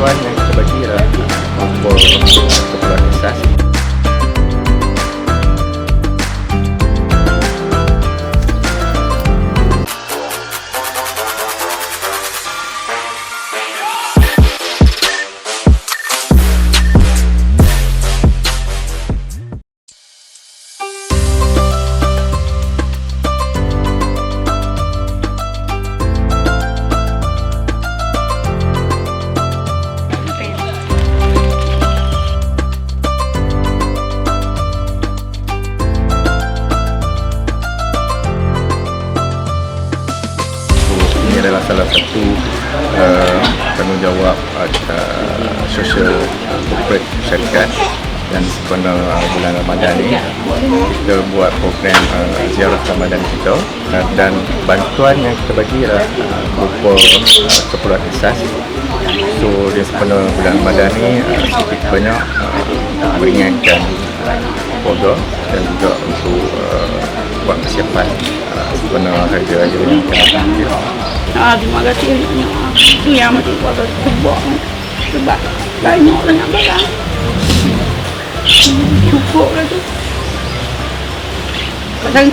bantuan yang kita bagi ini adalah salah satu uh, tanggungjawab uh, social corporate syarikat dan sempena uh, bulan Ramadan ni kita buat program uh, ziarah Ramadan kita. Uh, dan bantuan yang kita bagi ialah uh, berupa uh, keperluan asas. So di sempena bulan Ramadan ni uh, sedikit banyak uh, meringankan uh, dan juga untuk uh, buat persiapan uh, sempena hari raya yang akan Ah, terima kasih banyak. Itu yang mesti buat sebab sebab banyak banyak barang. Cukup lah tu.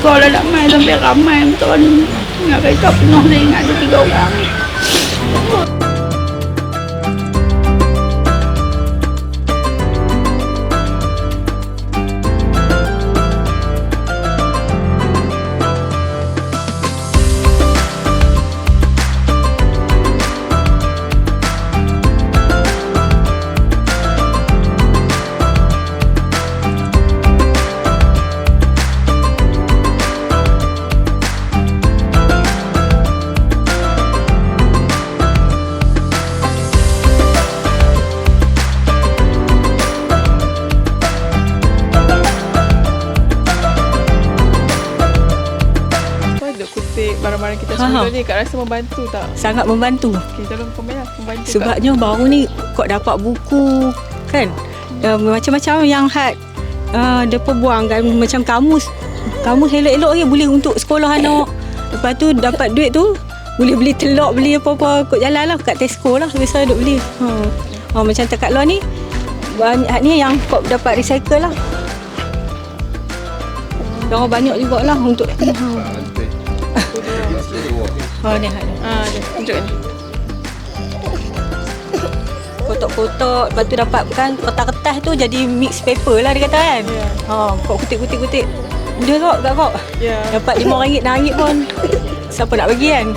Kau lah nak main sampai ramai ni. Nak kereta penuh dia ingat ada tiga orang. Barang-barang kita Faham. semua ni Kak rasa membantu tak? sangat membantu. Okay, tolong komen lah Membantu sebabnya baru ni kau dapat buku kan? Uh, macam-macam yang had uh, depa buang kan. Macam kamus kamus elok-elok je boleh untuk sekolah anak. Lepas tu dapat duit tu boleh beli telur beli apa-apa kot jalan lah. Kat Tesco lah biasa duk beli. Ha. ha macam dekat luar ni banyak ni yang kau dapat recycle lah. Orang banyak jugalah untuk ha. Ha ni ha, ni. Ah, jom, tunjuk ni kotak-kotak lepas tu dapat kan kertas-kertas tu jadi mix paper lah dia kata kan. Ya. ha kau kutip-kutip-kutip dia kok kat kok? Ya. Dapat RM5 RM6 pun. Siapa nak bagi kan